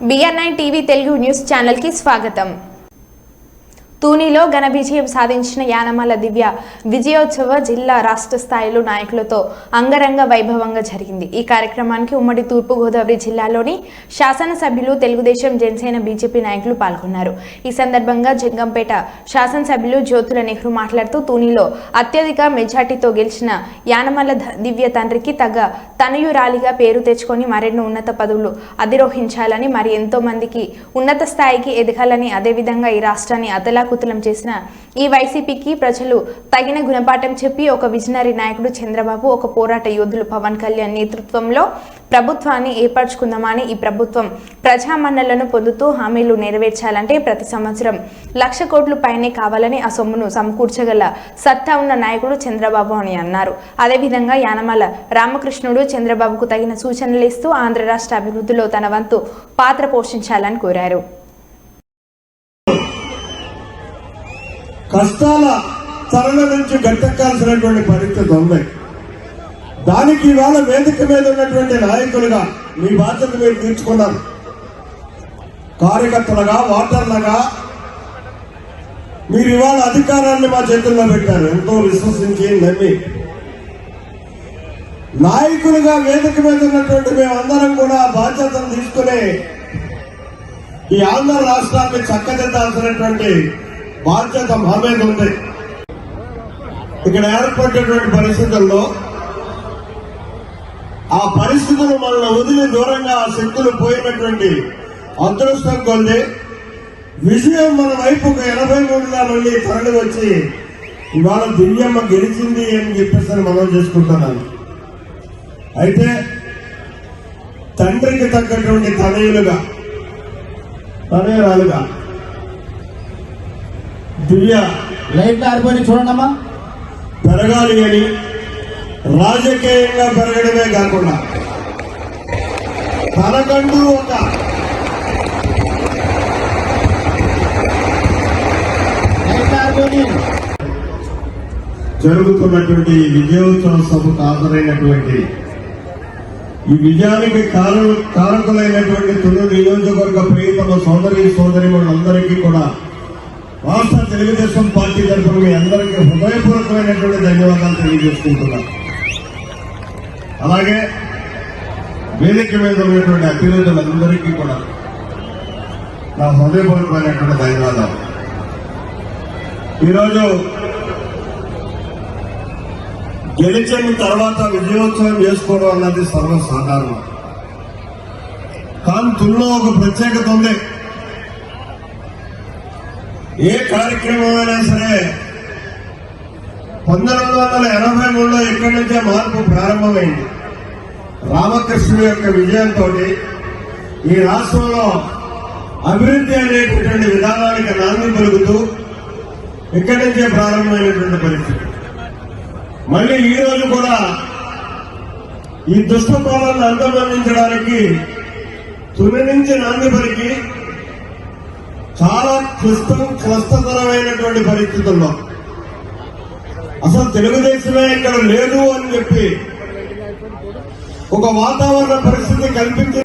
BRN TV Telugu news channel की स्वागतम। తూనీలో ఘన విజయం సాధించిన యానమల దివ్య విజయోత్సవ జిల్లా రాష్ట్ర స్థాయిలో నాయకులతో అంగరంగ వైభవంగా జరిగింది. ఈ కార్యక్రమానికి ఉమ్మడి తూర్పుగోదావరి జిల్లాలోని శాసనసభ్యులు తెలుగుదేశం జనసేన బీజేపీ నాయకులు పాల్గొన్నారు. ఈ సందర్భంగా జంగంపేట శాసనసభ్యులు జ్యోతుల నెహ్రూ మాట్లాడుతూ తూనీలో అత్యధిక మెజార్టీతో గెలిచిన యానమల దివ్య తండ్రికి తగ్గ తనయురాలిగా పేరు తెచ్చుకొని మరెన్నో ఉన్నత పదవులు అధిరోహించాలని మరి ఎంతో మందికి ఉన్నత స్థాయికి ఎదగాలని అదేవిధంగా ఈ రాష్ట్రాన్ని అతలాకుతలం చేసిన ఈ వైసీపీకి ప్రజలు తగిన గుణపాఠం చెప్పి ఒక విజనరీ నాయకుడు చంద్రబాబు ఒక పోరాట యోధులు పవన్ కళ్యాణ్ నేతృత్వంలో ప్రభుత్వాన్ని ఏర్పరచుకుందామని ఈ ప్రభుత్వం ప్రజామన్నలను పొందుతూ హామీలు నెరవేర్చాలంటే ప్రతి సంవత్సరం లక్ష కోట్లు పైనే కావాలని ఆ సొమ్మును సమకూర్చగల సత్తా ఉన్న నాయకుడు చంద్రబాబు అని అన్నారు. అదేవిధంగా యానమల రామకృష్ణుడు చంద్రబాబుకు తగిన సూచనలు ఇస్తూ ఆంధ్ర రాష్ట్ర అభివృద్ధిలో తన వంతు పాత్ర పోషించాలని కోరారు. కష్టాల తరల నుంచి గట్టెక్కాల్సినటువంటి పరిస్థితి ఉంది. దానికి ఇవాళ వేదిక మీద ఉన్నటువంటి నాయకులుగా మీ బాధ్యత మీరు తీర్చుకున్నారు. కార్యకర్తలుగా ఓటర్లుగా మీరు ఇవాళ అధికారాన్ని మా చేతుల్లో పెట్టారు. ఎంతో విశ్వసించి నమ్మి. నాయకులుగా వేదిక మీద ఉన్నటువంటి మేమందరం కూడా బాధ్యతను తీసుకుని ఈ ఆంధ్ర రాష్ట్రాన్ని చక్కదిద్దాల్సినటువంటి బాధ్యత మా మీద ఉంది. ఇక్కడ ఏర్పడినటువంటి పరిస్థితుల్లో ఆ పరిస్థితులు మనల్ని వదిలి దూరంగా ఆ శక్తులు పోయినటువంటి అదృష్టం కొద్ది విజయం మన వైపు ఒక ఎనభై మూడుగా మళ్ళీ తరలి వచ్చి ఇవాళ దివ్యమ్మ గెలిచింది అని చెప్పేసి మనం చేసుకుంటున్నాను. అయితే తండ్రికి తగ్గటువంటి తనయులుగా తనయురాలుగా దివ్య. లైట్ ఆరిపోయి చూడండి అమ్మా పెరగాలి అని రాజకీయంగా పెరగడమే కాకుండా తనకంటూ ఒక జరుగుతున్నటువంటి ఈ విజయోత్సవ సభకు హాజరైనటువంటి ఈ విజయానికి కారణ కారకులైనటువంటి తొలి నియోజకవర్గ ప్రియతమ సోదరి సోదరి అందరికీ కూడా రాష్ట్ర తెలుగుదేశం పార్టీ తరఫున మీ అందరికీ హృదయపూర్వకమైనటువంటి ధన్యవాదాలు తెలియజేసుకుంటున్నా అలాగే వేదిక మీద ఉన్నటువంటి అభ్యర్థులందరికీ కూడా నా హృదయపూర్వకమైనటువంటి ధన్యవాదాలు. ఈరోజు గెలిచిన తర్వాత విజయోత్సవం చేసుకోవడం అన్నది సర్వసాధారణం. కానీ తుల్లో ఒక ప్రత్యేకత ఉంది. ఏ కార్యక్రమమైనా సరే పంతొమ్మిది వందల ఎనభై మూడులో ఇక్కడి నుంచే మార్పు ప్రారంభమైంది? రామకృష్ణుడి యొక్క విజయంతో ఈ రాష్ట్రంలో అభివృద్ధి అనేటటువంటి విధానానికి నాంది పలుకుతూ ఇక్కడి నుంచే ప్రారంభమైనటువంటి పరిస్థితి. మళ్ళీ ఈ రోజు కూడా ఈ దుష్ట పాలనను అంతమందించడానికి తుని నుంచి నాంది పలికి చాలా క్లిష్టం క్లిష్టతరమైనటువంటి పరిస్థితుల్లో. అసలు తెలుగుదేశమే ఇక్కడ లేదు అని చెప్పి ఒక వాతావరణ పరిస్థితి కల్పించి